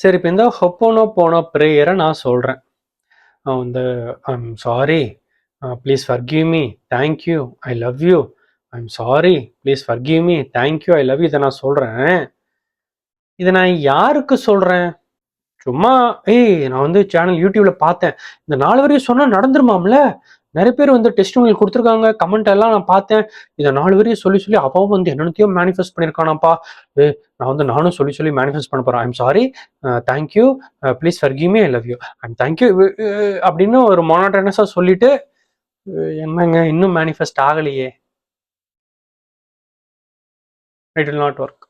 சரி இப்போ இந்த ஹொப்போனோ போனோ ப்ரேயரை நான் சொல்கிறேன் இந்த I'm sorry please forgive me thank you I love you I'm sorry please forgive me thank you I love you இதை நான் சொல்கிறேன் இதை நான் யாருக்கு சொல்கிறேன் சும்மா ஏய் நான் வந்து சேனல் யூடியூப்ல பார்த்தேன். இந்த நாலு வரையும் சொன்னால் நடந்துருமாம்ல? நிறைய பேர் வந்து டெஸ்ட் கொடுத்துருக்காங்க. கமெண்ட் எல்லாம் நான் பார்த்தேன். இதை நாலு வரையும் சொல்லி சொல்லி அவன் வந்து என்னென்னத்தையும் மேனிஃபெஸ்ட் பண்ணியிருக்கானாப்பா. நான் வந்து நானும் சொல்லி சொல்லி மேனிஃபெஸ்ட் பண்ண போகிறேன் I'm sorry thank you please forgive me I love you I'm thank you அப்படின்னு ஒரு மொனாட்டனஸாக சொல்லிட்டு என்னங்க இன்னும் மேனிஃபெஸ்ட் ஆகலையே. இட் வில் நாட் ஒர்க்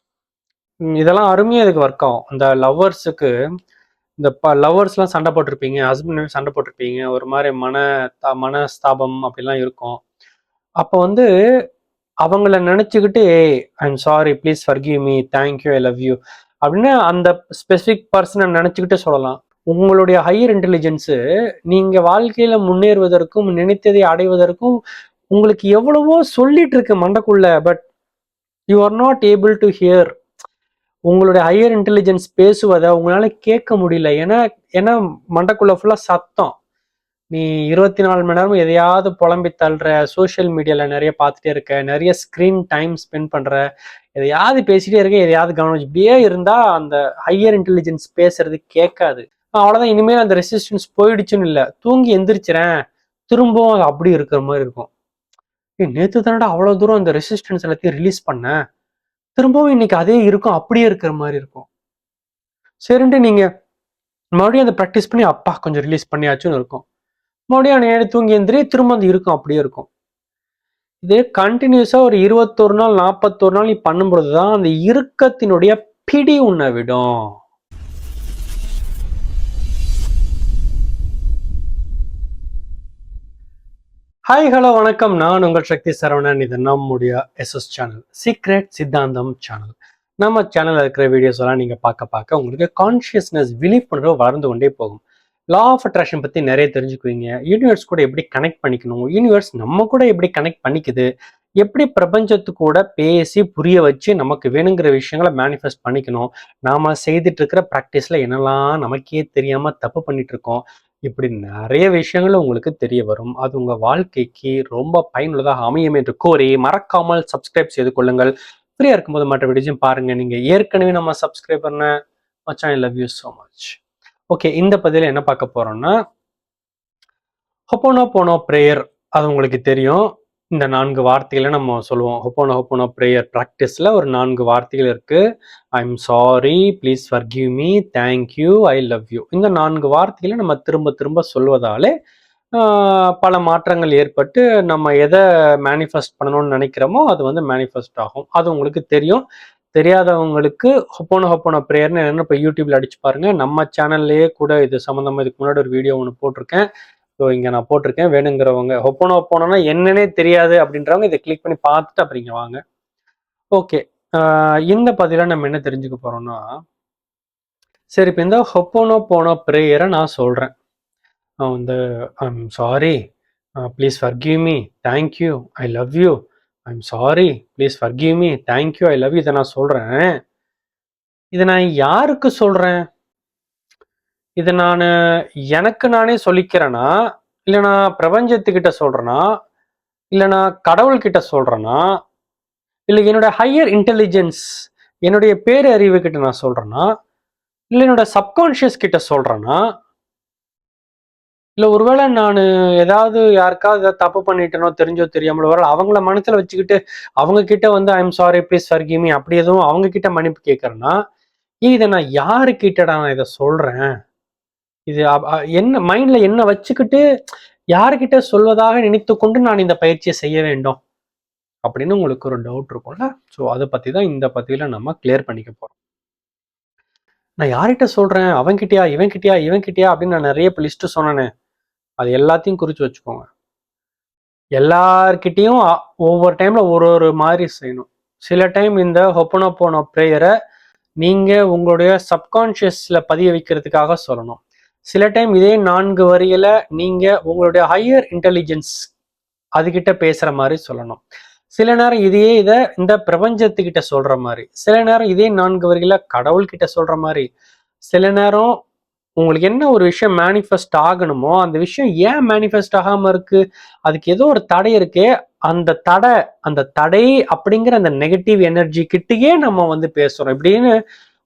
இதெல்லாம் அருமையாக இதுக்கு ஒர்க் ஆகும். அந்த லவ்வர்ஸுக்கு இந்த ப லவ்வர்ஸ்லாம் சண்டை போட்டிருப்பீங்க ஹஸ்பண்ட் சண்டை போட்டிருப்பீங்க ஒரு மாதிரி மன த- மனஸ்தாபம் அப்படிலாம் இருக்கும். அப்போ வந்து அவங்கள நினச்சிக்கிட்டு ஏய் I'm sorry please forgive me thank you I love you அப்படின்னு அந்த ஸ்பெசிஃபிக் பர்சனை நினச்சிக்கிட்டு சொல்லலாம். உங்களுடைய ஹையர் இன்டெலிஜென்ஸு நீங்கள் வாழ்க்கையில் முன்னேறுவதற்கும் நினைத்ததை அடைவதற்கும் உங்களுக்கு எவ்வளவோ சொல்லிட்டு இருக்கு மண்டக்குள்ள but you are not able to hear உங்களுடைய ஹையர் இன்டெலிஜென்ஸ் பேசுவதை உங்களால் கேட்க முடியல. ஏன்னா ஏன்னா மண்டக்குள்ளே ஃபுல்லாக சத்தம். நீ இருபத்தி நாலு மணி நேரமும் எதையாவது புலம்பி தள்ளுற சோஷியல் மீடியாவில் நிறைய பார்த்துட்டே இருக்க நிறைய ஸ்க்ரீன் டைம் ஸ்பெண்ட் பண்ணுற எதையாவது பேசிகிட்டே இருக்க எதையாவது கவனம் இப்படியே இருந்தால் அந்த ஹையர் இன்டெலிஜென்ஸ் பேசுறது கேட்காது. அவ்வளோதான் இனிமேல் அந்த ரெசிஸ்டன்ஸ் போயிடுச்சுன்னு இல்லை. தூங்கி எந்திரிச்சிறேன். திரும்பவும் அது அப்படி இருக்கிற மாதிரி இருக்கும். நேற்று தானடா அவ்வளோ தூரம் அந்த ரெசிஸ்டன்ஸ் எல்லாத்தையும் ரிலீஸ் பண்ணேன் திரும்பவும் இன்னைக்கு அதே இருக்கும் அப்படியே இருக்கிற மாதிரி இருக்கும். சரின்ட்டு நீங்க மறுபடியும் அதை ப்ராக்டிஸ் பண்ணி அப்பா கொஞ்சம் ரிலீஸ் பண்ணியாச்சுன்னு இருக்கும். மறுபடியும் நேரம் தூங்கி எந்திரி திரும்ப அது இருக்கும் அப்படியே இருக்கும். இதே கண்டினியூஸா ஒரு இருபத்தொரு நாள் நாற்பத்தொரு நாள் நீ பண்ணும்பொழுது தான் அந்த இறுக்கத்தினுடைய பிடி உன்னை விடும். ஹாய் ஹலோ வணக்கம். நான் உங்கள் சக்தி சரவணன். இது நம்முடைய எஸ்எஸ் சேனல் சீக்ரெட் சித்தாந்தம் சேனல் நம்ம சேனல்ல இருக்கிற வீடியோஸ் எல்லாம் நீங்க பார்க்க பார்க்க உங்களுக்கு கான்ஷியஸ்னஸ் விழிப்புணர்வு வளர்ந்து கொண்டே போகும். லா ஆஃப் அட்ராக்ஷன் பத்தி நிறைய தெரிஞ்சுக்குவீங்க. யூனிவர்ஸ் கூட எப்படி கனெக்ட் பண்ணிக்கணும்? யூனிவர்ஸ் நம்ம கூட எப்படி கனெக்ட் பண்ணிக்குது? எப்படி பிரபஞ்சத்து கூட பேசி புரிய வச்சு நமக்கு வேணுங்கிற விஷயங்களை மேனிஃபெஸ்ட் பண்ணிக்கணும்? நாம செய்துட்டு இருக்கிற ப்ராக்டிஸ்ல என்னெல்லாம் நமக்கே தெரியாம தப்பு பண்ணிட்டு இருக்கோம்? இப்படி நிறைய விஷயங்கள் உங்களுக்கு தெரிய வரும். அது உங்கள் வாழ்க்கைக்கு ரொம்ப பயனுள்ளதாக அமையும் என்று கோரி மறக்காமல் சப்ஸ்கிரைப் செய்து கொள்ளுங்கள். ஃப்ரீயாக இருக்கும்போது மற்ற வீடியோஸையும் பாருங்கள் நீங்கள் ஏற்கனவே நம்ம சப்ஸ்கிரைப் பண்ண மச்சான் I love you so much okay இந்த பதிவில் என்ன பார்க்க போகிறோம்னா ஹொப்போனோ போனோ ப்ரேயர் அது உங்களுக்கு தெரியும். இந்த நான்கு வார்த்தைகளை நம்ம சொல்லுவோம். ஹொப்போனோ ஹொப்போனோ ப்ரேயர் ப்ராக்டிஸில் ஒரு நான்கு வார்த்தைகள் இருக்குது I am sorry please forgive me thank you I love you இந்த நான்கு வார்த்தைகளை நம்ம திரும்ப திரும்ப சொல்வதாலே பல மாற்றங்கள் ஏற்பட்டு நம்ம எதை மேனிஃபெஸ்ட் பண்ணணும்னு நினைக்கிறோமோ அது வந்து மேனிஃபெஸ்ட் ஆகும். அது உங்களுக்கு தெரியும். தெரியாதவங்களுக்கு ஹொப்போனோ ஹொப்போனோ ப்ரேயர்னு என்னென்ன இப்போ யூடியூப்ல அடிச்சு பாருங்க. நம்ம சேனல்லையே கூட இது சம்மந்தமாக இதுக்கு முன்னாடி ஒரு வீடியோ ஒன்று போட்டிருக்கேன். ஸோ இங்கே நான் போட்டிருக்கேன். வேணுங்கிறவங்க ஹொப்போனோ போனோன்னா என்னன்னே தெரியாது அப்படின்றவங்க இதை கிளிக் பண்ணி பார்த்துட்டு அப்புறம் இங்கே வாங்க. ஓகே இந்த பதிலாக நம்ம என்ன தெரிஞ்சுக்க போகிறோம்னா சரி இப்போ இந்த ஹொப்போனோ போனோ ப்ரேயரை நான் சொல்கிறேன் இந்த I'm sorry please forgive me thank you I love you I'm sorry please forgive me thank you I love you இதை நான் சொல்கிறேன் இதை நான் யாருக்கு சொல்கிறேன் இதை நான் எனக்கு நானே சொல்லிக்கிறேன்னா இல்லை நான் பிரபஞ்சத்துக்கிட்ட சொல்கிறேன்னா இல்லை நான் கடவுள்கிட்ட சொல்கிறேன்னா இல்லை என்னோட ஹையர் இன்டெலிஜென்ஸ் என்னுடைய பேரறிவு கிட்ட நான் சொல்கிறேன்னா இல்லை என்னோட சப்கான்ஷியஸ் கிட்ட சொல்கிறேன்னா இல்லை ஒருவேளை நான் ஏதாவது யாருக்காவது ஏதாவது தப்பு பண்ணிட்டேனோ தெரிஞ்சோ தெரியாமலோ வரல அவங்கள மனசில் வச்சுக்கிட்டு அவங்க கிட்ட வந்து ஐம் சாரி ப்ளீஸ் ஃபர்கிவ் அப்படி எதுவும் அவங்க கிட்ட மன்னிப்பு கேட்குறேன்னா இதை நான் யாருக்கிட்டடா நான் இதை சொல்கிறேன் இது என்ன மைண்ட்ல என்ன வச்சுக்கிட்டு யாருக்கிட்ட சொல்வதாக நினைத்து கொண்டு நான் இந்த பயிற்சியை செய்ய வேண்டும்? அப்படின்னு உங்களுக்கு ஒரு டவுட் இருக்கும்ல. ஸோ அதை பத்தி தான் இந்த பதிவில் நம்ம கிளியர் பண்ணிக்க போறோம். நான் யார்கிட்ட சொல்றேன்? அவன்கிட்டயா? இவன்கிட்டயா? இவன்கிட்டயா? அப்படின்னு நான் நிறைய லிஸ்ட் சொன்னேனே. அது எல்லாத்தையும் குறிச்சு வச்சுக்கோங்க. எல்லார்கிட்டயும் ஒவ்வொரு டைம்ல ஒரு ஒரு மாதிரி செய்யணும். சில டைம் இந்த ஹொப்பனோ போன ப்ரேயரை நீங்க உங்களுடைய சப்கான்ஷியஸில் பதிய வைக்கிறதுக்காக சொல்லணும். சில டைம் இதே நான்கு வரியில நீங்க உங்களுடைய ஹையர் இன்டெலிஜென்ஸ் அதுகிட்ட பேசுற மாதிரி சொல்லணும். சில நேரம் இதையே இதை இந்த பிரபஞ்சத்துக்கிட்ட சொல்ற மாதிரி சில நேரம் இதே நான்கு வரியில கடவுள்கிட்ட சொல்ற மாதிரி சில நேரம் உங்களுக்கு என்ன ஒரு விஷயம் மேனிஃபெஸ்ட் ஆகணுமோ அந்த விஷயம் ஏன் மேனிஃபெஸ்ட் ஆகாம இருக்கு அதுக்கு ஏதோ ஒரு தடை இருக்கு அந்த தடை அந்த தடை அப்படிங்கிற அந்த நெகட்டிவ் எனர்ஜி கிட்டேயே நம்ம வந்து பேசுறோம். இப்படின்னு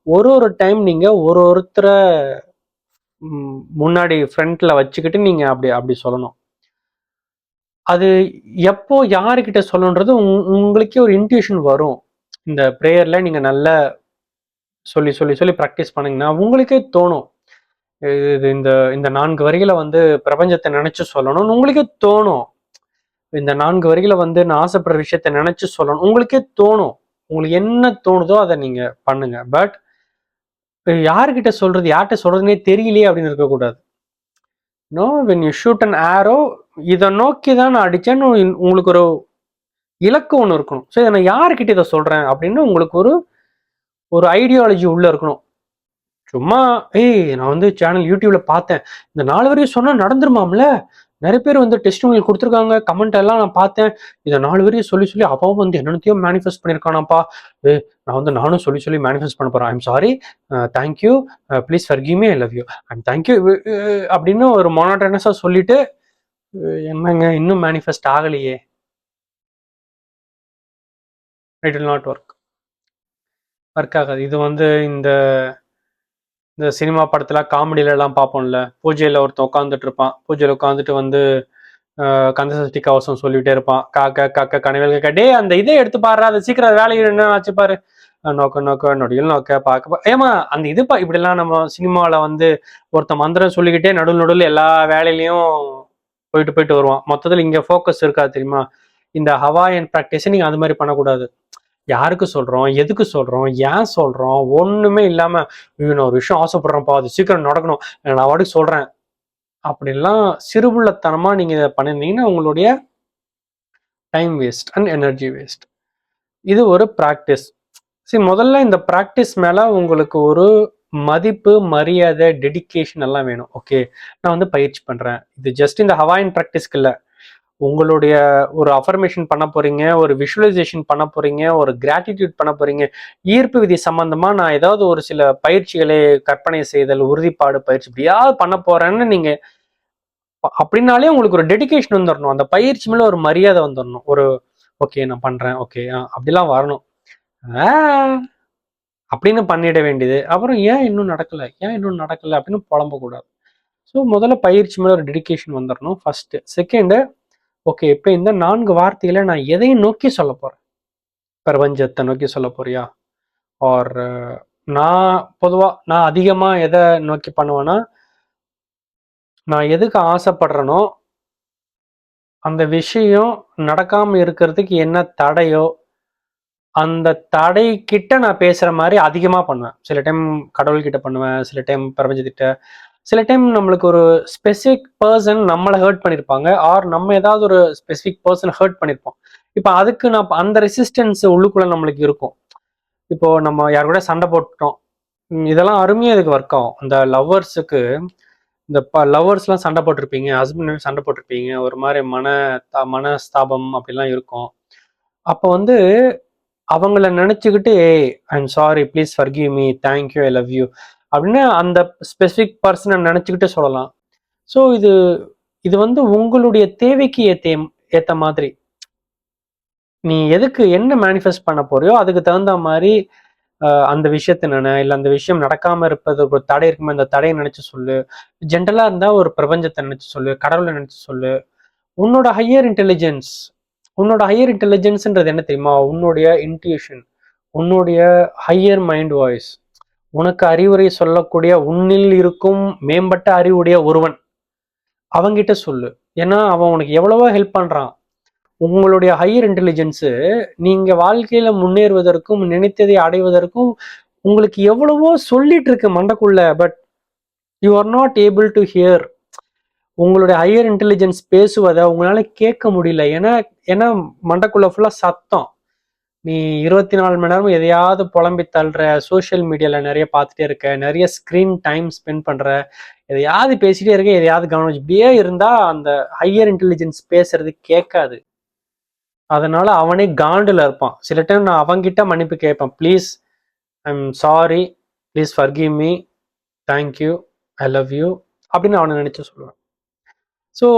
ஒரு ஒரு டைம் நீங்க ஒரு ஒருத்தரை முன்னாடி ஃப்ரண்ட்ல வச்சுக்கிட்டு நீங்க அப்படி அப்படி சொல்லணும். அது எப்போ யாருக்கிட்ட சொல்லணுன்றது உங்- உங்களுக்கே ஒரு இன்ட்யூஷன் வரும். இந்த ப்ரேயர்ல நீங்க நல்லா சொல்லி சொல்லி சொல்லி ப்ராக்டிஸ் பண்ணீங்கன்னா உங்களுக்கே தோணும். இது இந்த இந்த நான்கு வரிகளை வந்து பிரபஞ்சத்தை நினைச்சு சொல்லணும்னு உங்களுக்கே தோணும். இந்த நான்கு வரிகளை வந்து நான் ஆசைப்படுற விஷயத்த நினைச்சு சொல்லணும். உங்களுக்கே தோணும். உங்களுக்கு என்ன தோணுதோ அதை நீங்க பண்ணுங்க. பட் யாருக்கிட்ட சொல்றது யார்கிட்ட சொல்றதுனே தெரியலையே அப்படின்னு இருக்கக்கூடாது. No when you shoot an arrow இதை நோக்கி தான் நான் அடித்தேன்னு உங்களுக்கு ஒரு இலக்கு ஒன்று இருக்கணும். ஸோ இதை நான் யாருக்கிட்ட இதை சொல்கிறேன் அப்படின்னு உங்களுக்கு ஒரு ஒரு ஐடியாலஜி உள்ளே இருக்கணும். சும்மா ஏய் நான் வந்து சேனல் யூடியூப்ல பார்த்தேன். இந்த நாலு வரையும் சொன்னால் நடந்துருமாம்ல? நிறைய பேர் வந்து டெஸ்ட் கொடுத்துருக்காங்க. கமெண்ட் எல்லாம் நான் பார்த்தேன். இதை நாலு வரையும் சொல்லி சொல்லி அப்பாவும் வந்து என்னென்னத்தையும் மேனிஃபெஸ்ட் பண்ணியிருக்கானாப்பா. நான் வந்து நானும் சொல்லி சொல்லி மேனிஃபெஸ்ட் பண்ண போகிறேன் I'm sorry thank you please for I love you I'm thank you அப்படின்னு ஒரு மொனாட்டனஸாக சொல்லிட்டு என்னங்க இன்னும் மேனிஃபெஸ்ட் ஆகலையே. It will not work work ஆகாது. இது வந்து இந்த இந்த சினிமா படத்துல காமெடியில எல்லாம் பார்ப்போம்ல. பூஜையில ஒருத்தன் உட்காந்துட்டு இருப்பான். பூஜையில உட்காந்துட்டு வந்து கந்தசஷ்டி கவசம் சொல்லிட்டே இருப்பான். காக்க காக்க கனவேல் கேட்க அந்த இதை எடுத்து பாரு அதை சீக்கிரம் அது என்ன ஆச்சு பாரு. நோக்க நோக்க நொடியில் நோக்க பார்க்க ஏமா அந்த இது பா இப்படிலாம் நம்ம சினிமாவில் வந்து ஒருத்தன் மந்திரம் சொல்லிக்கிட்டே நடுவில் நடுவில் எல்லா வேலையிலையும் போயிட்டு போயிட்டு வருவான். மொத்தத்தில் இங்கே ஃபோக்கஸ் இருக்காது தெரியுமா? இந்த ஹவாயன் ப்ராக்டிஸை நீங்கள் அது மாதிரி பண்ணக்கூடாது. யாருக்கு சொல்கிறோம் எதுக்கு சொல்கிறோம் ஏன் சொல்கிறோம் ஒன்றுமே இல்லாமல் ஐயோ நான் ஒரு விஷயம் ஆசைப்படுறேன்ப்பா அது சீக்கிரம் நடக்கணும். நான் வாட்டுக்கு சொல்கிறேன் அப்படிலாம் சிறுபுள்ளத்தனமாக நீங்கள் இதை பண்ணிருந்தீங்கன்னா உங்களுடைய time waste and energy waste இது ஒரு ப்ராக்டிஸ் சரி முதல்ல இந்த ப்ராக்டிஸ் மேலே உங்களுக்கு ஒரு மதிப்பு மரியாதை டெடிகேஷன் எல்லாம் வேணும். ஓகே நான் வந்து பயிற்சி பண்ணுறேன் இது ஜஸ்ட் இந்த ஹவாயின் ப்ராக்டிஸ்க்கு இல்லை. உங்களுடைய ஒரு அஃபர்மேஷன் பண்ண போறீங்க ஒரு விஷுவலைசேஷன் பண்ண போறீங்க ஒரு கிராட்டிடியூட் பண்ண போறீங்க ஈர்ப்பு விதி சம்பந்தமா நான் ஏதாவது ஒரு சில பயிற்சிகளை கற்பனை செய்தல் உறுதிப்பாடு பயிற்சி இப்படியாவது பண்ண போறேன்னு நீங்க அப்படின்னாலே உங்களுக்கு ஒரு டெடிகேஷன் வந்துடணும் அந்த பயிற்சி மேல ஒரு மரியாதை வந்துடணும் ஒரு ஓகே நான் பண்றேன். ஓகே அப்படிலாம் வரணும். அப்படின்னு பண்ணிட வேண்டியது. அப்புறம் ஏன் இன்னும் நடக்கல? ஏன் இன்னும் நடக்கல? அப்படின்னு புலம்பக்கூடாது. ஸோ முதல்ல பயிற்சி மேல ஒரு டெடிகேஷன் வந்துடணும் ஃபர்ஸ்ட் செகண்ட் ஓகே இப்போ இந்த நான்கு வார்த்தையில நான் எதை நோக்கி சொல்ல போறேன்? பிரபஞ்சத்தை நோக்கி சொல்ல போறியா? ஆர் நான் பொதுவா நான் அதிகமா எதை நோக்கி பண்ணுவேன்னா நான் எதுக்கு ஆசைப்படுறேனோ அந்த விஷயம் நடக்காம இருக்கிறதுக்கு என்ன தடையோ அந்த தடை கிட்ட நான் பேசுற மாதிரி அதிகமா பண்ணுவேன். சில டைம் கடவுள்கிட்ட பண்ணுவேன் சில டைம் பிரபஞ்சத்திட்ட. சில டைம் நம்மளுக்கு ஒரு ஸ்பெசிஃபிக் பர்சன் நம்மளை ஹர்ட் பண்ணியிருப்பாங்க ஆர் நம்ம ஏதாவது ஒரு ஸ்பெசிஃபிக் பர்சன் ஹர்ட் பண்ணியிருப்போம் இப்போ அதுக்கு நான் அந்த ரெசிஸ்டன்ஸ் உள்ளுக்குள்ள நம்மளுக்கு இருக்கும். இப்போ நம்ம யார் கூட சண்டை போட்டுட்டோம். இதெல்லாம் அருமையா இதுக்கு ஒர்க் ஆகும். இந்த லவ்வர்ஸுக்கு இந்த லவ்வர்ஸ்லாம் சண்டை போட்டிருப்பீங்க ஹஸ்பண்ட் சண்டை போட்டிருப்பீங்க ஒரு மாதிரி மன த- மனஸ்தாபம் அப்படிலாம் இருக்கும். அப்போ வந்து அவங்கள நினைச்சுக்கிட்டு I am sorry please forgive me thank you I love you அப்படின்னு அந்த ஸ்பெசிஃபிக் பர்சனை நினைச்சுக்கிட்டு சொல்லலாம். ஸோ இது இது வந்து உங்களுடைய தேவைக்கு ஏத்த ஏற்ற மாதிரி. நீ எதுக்கு என்ன மேனிஃபெஸ்ட் பண்ண போறியோ அதுக்கு தகுந்த மாதிரி அந்த விஷயத்தை நினை இல்லை அந்த விஷயம் நடக்காம இருப்பது ஒரு தடை இருக்குமே அந்த தடையை நினைச்சு சொல்லு. ஜென்ரலாக இருந்தால் ஒரு பிரபஞ்சத்தை நினைச்சு சொல்லு கடவுளை நினைச்சு சொல்லு. உன்னோட ஹையர் இன்டெலிஜென்ஸ் உன்னோட ஹையர் இன்டெலிஜென்ஸ்ன்றது என்ன தெரியுமா? உன்னுடைய இன்ட்யூஷன் உன்னுடைய ஹையர் மைண்ட் வாய்ஸ் உனக்கு அறிவுரை சொல்லக்கூடிய உன்னில் இருக்கும் மேம்பட்ட அறிவுடைய ஒருவன். அவங்கிட்ட சொல்லு. ஏன்னா அவன் உனக்கு எவ்வளவோ ஹெல்ப் பண்றான். உங்களுடைய ஹையர் இன்டெலிஜென்ஸு நீங்க வாழ்க்கையில முன்னேறுவதற்கும் நினைத்ததை அடைவதற்கும் உங்களுக்கு எவ்வளவோ சொல்லிட்டு இருக்கு மண்டக்குள்ள but you are not able to hear உங்களுடைய ஹையர் இன்டெலிஜென்ஸ் பேசுவதை உங்களால கேட்க முடியல. ஏன்னா ஏன்னா மண்டக்குள்ள ஃபுல்லா சத்தம். நீ இருபத்தி நாலு மணி நேரமும் எதையாவது புலம்பி தள்ளுற சோஷியல் மீடியாவில் நிறைய பார்த்துட்டே இருக்க நிறைய ஸ்க்ரீன் டைம் ஸ்பெண்ட் பண்ணுற எதையாவது பேசிகிட்டே இருக்க எதையாவது கவனம் இப்படியே இருந்தால் அந்த ஹையர் இன்டெலிஜென்ஸ் பேசுறது கேட்காது. அதனால அவனே காண்டில் இருப்பான். சில டைம் நான் அவங்கிட்ட மன்னிப்பு கேட்பேன். Please I'm sorry please forgive me thank you I love you அப்படின்னு அவனை நினச்சி சொல்லுவேன். ஸோ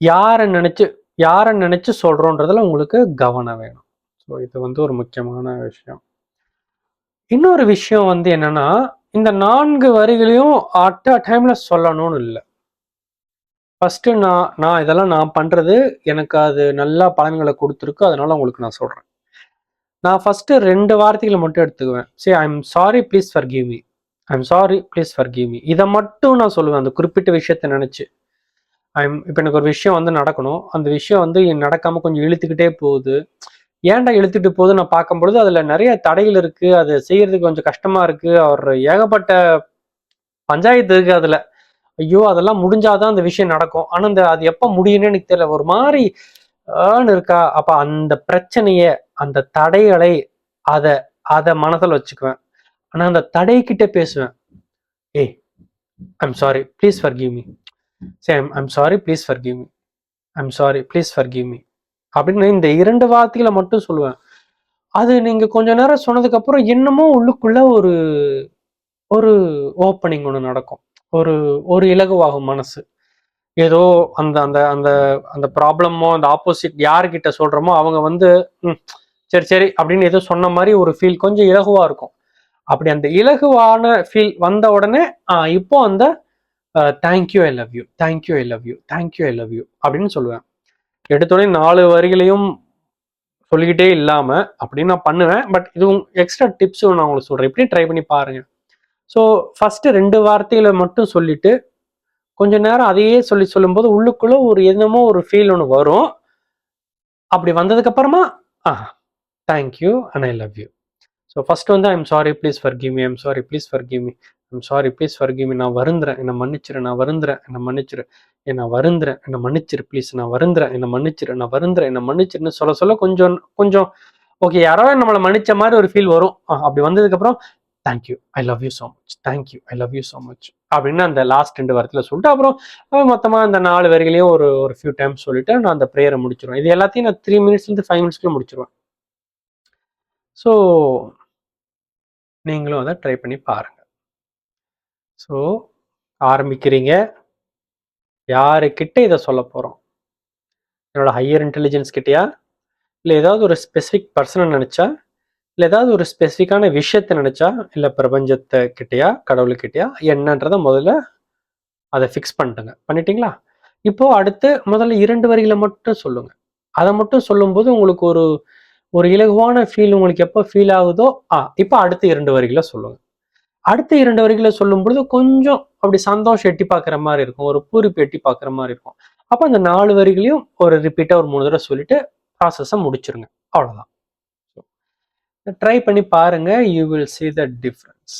யாரை நினச்சி யாரை நினச்சி சொல்கிறோன்றதில் உங்களுக்கு கவனம் வேணும். ஸோ இது வந்து ஒரு முக்கியமான விஷயம். இன்னொரு விஷயம் வந்து என்னன்னா இந்த நான்கு வரிகளையும் அட் அ டைம்ல சொல்லணும்னு இல்லை. ஃபஸ்ட்டு நான் நான் இதெல்லாம் நான் பண்ணுறது எனக்கு அது நல்லா பலன்களை கொடுத்துருக்கு அதனால உங்களுக்கு நான் சொல்கிறேன் நான் ஃபஸ்ட்டு ரெண்டு வார்த்தைகளை மட்டும் எடுத்துக்குவேன். சரி I am sorry please forgive me I am sorry please forgive me இதை மட்டும் நான் சொல்லுவேன் அந்த குறிப்பிட்ட விஷயத்தை நினச்சி. ஐம் இப்போ எனக்கு ஒரு விஷயம் வந்து நடக்கணும். அந்த விஷயம் வந்து நடக்காம கொஞ்சம் இழுத்துக்கிட்டே போகுது. ஏன்டா இழுத்துட்டு போகுது நான் பார்க்கும்பொழுது அதில் நிறைய தடைகள் இருக்குது அது செய்கிறதுக்கு கொஞ்சம் கஷ்டமாக இருக்குது அவர் ஏகப்பட்ட பஞ்சாயத்து இருக்குது அதில். ஐயோ அதெல்லாம் முடிஞ்சாதான் அந்த விஷயம் நடக்கும். ஆனால் இந்த அது எப்போ முடியும்னு எனக்கு தெரியல. ஒரு மாதிரி ஆன்னு இருக்கா? அப்போ அந்த பிரச்சனையை அந்த தடைகளை அதை அதை மனசில் வச்சுக்குவேன். ஆனால் அந்த தடை பேசுவேன். ஏய் I'm sorry please forgive me சரி I'm I'm sorry please forgive me I'm sorry please forgive me அப்படின்னு இந்த இரண்டு வார்த்தைகளை மட்டும் சொல்லுவேன். அது நீங்க கொஞ்ச நேரம் சொன்னதுக்கு அப்புறம் உள்ளுக்குள்ள ஒரு ஒரு ஓப்பனிங் ஒன்று நடக்கும். ஒரு ஒரு இலகுவாகும் மனசு. ஏதோ அந்த அந்த அந்த அந்த ப்ராப்ளமோ அந்த ஆப்போசிட் யார்கிட்ட சொல்றோமோ அவங்க வந்து சரி சரி அப்படின்னு ஏதோ சொன்ன மாதிரி ஒரு ஃபீல் கொஞ்சம் இலகுவா இருக்கும். அப்படி அந்த இலகுவான ஃபீல் வந்த உடனே இப்போ அந்த thank you I love you thank you I love you thank you I love you அப்படின்னு சொல்லுவேன். எடுத்தோடனே நாலு வரிகளையும் சொல்லிக்கிட்டே இல்லாமல் அப்படின்னு நான் பண்ணுவேன். பட் இது எக்ஸ்ட்ரா டிப்ஸ் நான் உங்களுக்கு சொல்கிறேன் இப்படி ட்ரை பண்ணி பாருங்க. ஸோ ஃபஸ்ட்டு ரெண்டு வார்த்தைகளை மட்டும் சொல்லிட்டு கொஞ்ச நேரம் அதையே சொல்லி சொல்லும்போது உள்ளுக்குள்ளே ஒரு என்னமோ ஒரு ஃபீல் ஒன்று வரும். அப்படி வந்ததுக்கப்புறமா ஆ thank you and I love you so first வந்து I'm sorry please forgive me I'm sorry please forgive me I'm sorry please for நான் வருந்துறேன். என்னை மன்னிச்சிரு. நான் வருந்துறேன். என்னை மன்னிச்சிரு. என்னை வருந்துறேன். என்னை மன்னிச்சிரு ப்ளீஸ் நான் வருந்துறேன். என்னை மன்னிச்சிரு. நான் வருந்துறேன். என்னை மன்னிச்சிருன்னு சொல்ல சொல்ல கொஞ்சம் கொஞ்சம் ஓகே யாரோ நம்மளை மன்னிச்ச மாதிரி ஒரு ஃபீல் வரும். அப்படி வந்ததுக்கப்புறம் thank you I love you so much thank you I love you so much அப்படின்னு அந்த லாஸ்ட் ரெண்டு வாரத்தில் சொல்லிட்டு அப்புறம் மொத்தமாக அந்த நாலு வரிகளையும் ஒரு ஒரு ஃபியூ டைம்ஸ் சொல்லிட்டு நான் அந்த ப்ரேயரை முடிச்சிருவேன். இது எல்லாத்தையும் நான் த்ரீ மினிட்ஸ்லேருந்து ஃபைவ் மினிட்ஸ்க்குள்ள முடிச்சிருவேன். ஸோ நீங்களும் அதை ட்ரை பண்ணி பாருங்கள் ஸோ ஆரம்பிக்கிறீங்க. யாருக்கிட்ட இதை சொல்ல போகிறோம் என்னோட ஹையர் இன்டெலிஜென்ஸ் கிட்டயா? இல்லை ஏதாவது ஒரு ஸ்பெசிஃபிக் பர்சனை நினச்சா? இல்லை ஏதாவது ஒரு ஸ்பெசிஃபிக்கான விஷயத்தை நினச்சா? இல்லை பிரபஞ்சத்தை கிட்டேயா? கடவுளுக்கிட்டயா என்னன்றதை முதல்ல அதை ஃபிக்ஸ் பண்ணிட்டுங்க பண்ணிட்டீங்களா? இப்போது அடுத்து முதல்ல இரண்டு வரிகளை மட்டும் சொல்லுங்கள் அதை மட்டும் சொல்லும்போது உங்களுக்கு ஒரு ஒரு இலகுவான ஃபீல் உங்களுக்கு எப்போ ஃபீல் ஆகுதோ ஆ இப்போ அடுத்து இரண்டு வரிகளை சொல்லுங்கள் அடுத்த இரண்டு வரிகளை சொல்லும் பொழுது கொஞ்சம் அப்படி சந்தோஷம் எட்டி பார்க்குற மாதிரி இருக்கும். ஒரு பூரிப்பு எட்டி பார்க்குற மாதிரி இருக்கும். அப்போ அந்த நாலு வரிகளையும் ஒரு ரிப்பீட்டாக ஒரு மூணு தடவை சொல்லிட்டு ப்ராசஸை முடிச்சிருங்க. அவ்வளோதான் ட்ரை பண்ணி பாருங்க. You will see the difference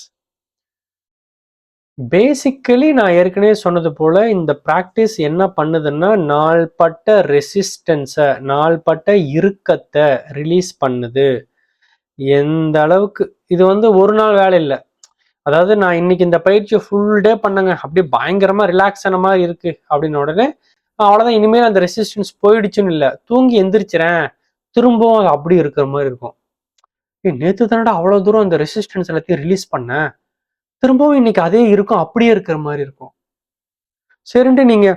basically நான் ஏற்கனவே சொன்னது போல இந்த ப்ராக்டிஸ் என்ன பண்ணுதுன்னா நாள்பட்ட ரெசிஸ்டன்ஸை நாள்பட்ட இறுக்கத்தை ரிலீஸ் பண்ணுது. எந்த அளவுக்கு இது வந்து ஒரு நாள் வேலை இல்லை. அதாவது நான் இன்னைக்கு இந்த பயிற்சியை ஃபுல் டே பண்ணுங்க. அப்படியே பயங்கரமா ரிலாக்ஸ் ஆன மாதிரி இருக்கு அப்படின்னு உடனே அவ்வளோதான் இனிமேல் அந்த ரெசிஸ்டன்ஸ் போயிடுச்சுன்னு இல்லை. தூங்கி எந்திரிச்சிறேன். திரும்பவும் அது அப்படி இருக்கிற மாதிரி இருக்கும். ஏய் நேற்று தானடா அவ்வளோ தூரம் அந்த ரெசிஸ்டன்ஸ் எல்லாத்தையும் ரிலீஸ் பண்ணேன் திரும்பவும் இன்னைக்கு அதே இருக்கும் அப்படியே இருக்கிற மாதிரி இருக்கும். சரின்ட்டு நீங்க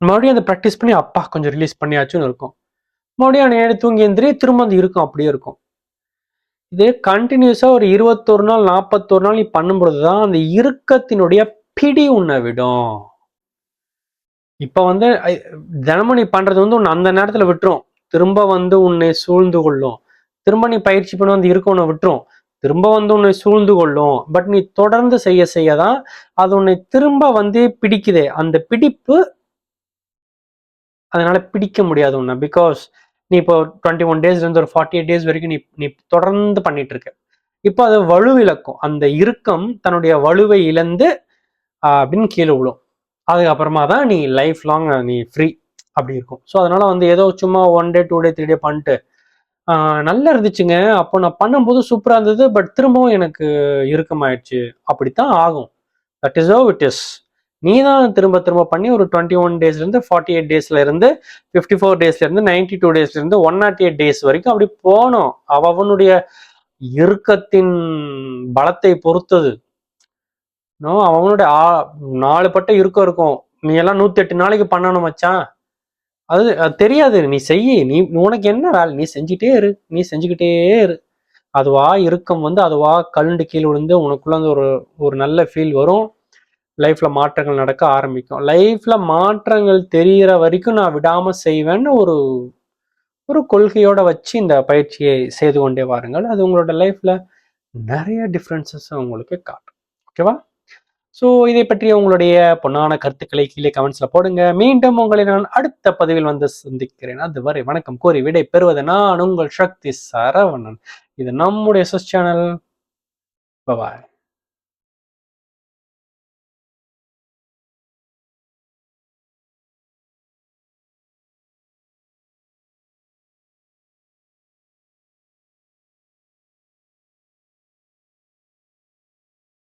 மறுபடியும் அதை ப்ராக்டிஸ் பண்ணி அப்பா கொஞ்சம் ரிலீஸ் பண்ணியாச்சுன்னு இருக்கும். மறுபடியும் நேரம் தூங்கி எந்திரி திரும்ப அது இருக்கும் அப்படியே இருக்கும். இது கண்டினியூஸா ஒரு இருபத்தொரு நாள் நாற்பத்தொரு நாள் நீ பண்ணும்பொழுது தான் அந்த இறுக்கத்தினுடைய பிடி உன்னை விடும். இப்போ வந்து தினமும் நீ பண்றது வந்து உன்னை அந்த நேரத்துல விட்டுரும். திரும்ப வந்து உன்னை சூழ்ந்து கொள்ளும். திரும்ப நீ பயிற்சி பண்ண வந்து இருக்க உன்னை விட்டுரும். திரும்ப வந்து உன்னை சூழ்ந்து கொள்ளும். பட் நீ தொடர்ந்து செய்ய செய்ய தான் அது உன்னை திரும்ப வந்து பிடிக்குதே. அந்த பிடிப்பு அதனால பிடிக்க முடியாது உன்னை. பிகாஸ் நீ இப்போ டுவெண்ட்டி ஒன் டேஸ்ல இருந்து ஒரு ஃபார்ட்டி எயிட் டேஸ் வரைக்கும் நீ நீ தொடர்ந்து பண்ணிட்டு இருக்க இப்போ அது வலுவிழக்கும் அந்த இறுக்கம் தன்னுடைய வலுவை இழந்து அப்படின்னு கீழே விழும். அதுக்கப்புறமா தான் நீ லைஃப் லாங் நீ ஃப்ரீ அப்படி இருக்கும். ஸோ அதனால வந்து ஏதோ சும்மா one day two day three day பண்ணிட்டு நல்லா இருந்துச்சுங்க. அப்போ நான் பண்ணும்போது சூப்பராக இருந்தது பட் திரும்பவும் எனக்கு இறுக்கமாயிடுச்சு. அப்படித்தான் ஆகும். That is oh it is நீ தான் திரும்ப திரும்ப பண்ணி ஒரு டுவெண்ட்டி ஒன் டேஸ்ல இருந்து ஃபார்ட்டி எயிட் டேஸ்ல இருந்து ஃபிஃப்டி ஃபோர் டேஸ்ல இருந்து நைன்டி டூ டேஸ்ல இருந்து ஒன் நாட் எயிட் டேஸ் வரைக்கும் அப்படி போனோம் அவனுடைய இறுக்கத்தின் பலத்தை பொறுத்தது. நோ அவனுடைய ஆ- நாலு பட்ட இறுக்கம் இருக்கும். நீ எல்லாம் நூத்தி எட்டு நாளைக்கு பண்ணணும் மச்சான். அது அது தெரியாது. நீ செய்ய. நீ உனக்கு என்ன வேலை? நீ செஞ்சுட்டே இரு. நீ செஞ்சுக்கிட்டே இரு. அதுவா இறுக்கம் வந்து அதுவா கழுண்டு கீழ் விழுந்து உனக்குள்ள ஒரு ஒரு நல்ல ஃபீல் வரும். லைஃப்ல மாற்றங்கள் நடக்க ஆரம்பிக்கும். லைஃப்ல மாற்றங்கள் தெரிகிற வரைக்கும் நான் விடாம செய்வேன்னு ஒரு ஒரு கொள்கையோட வச்சு இந்த பயிற்சியை செய்து கொண்டே வாருங்கள். அது உங்களோட லைஃப்ல நிறைய டிஃப்ரென்சஸ் உங்களுக்கு காட்டும். ஓகேவா? ஸோ இதை பற்றிய உங்களுடைய பொன்னான கருத்துக்களை கீழே கமெண்ட்ஸ்ல போடுங்க. மீண்டும் உங்களை நான் அடுத்த பதிவில் வந்து சந்திக்கிறேன். அதுவரை வணக்கம் கோரி விடை பெறுவது நான் உங்கள் சக்தி சரவணன். இது நம்முடைய எஸ்எஸ் சேனல் பாய்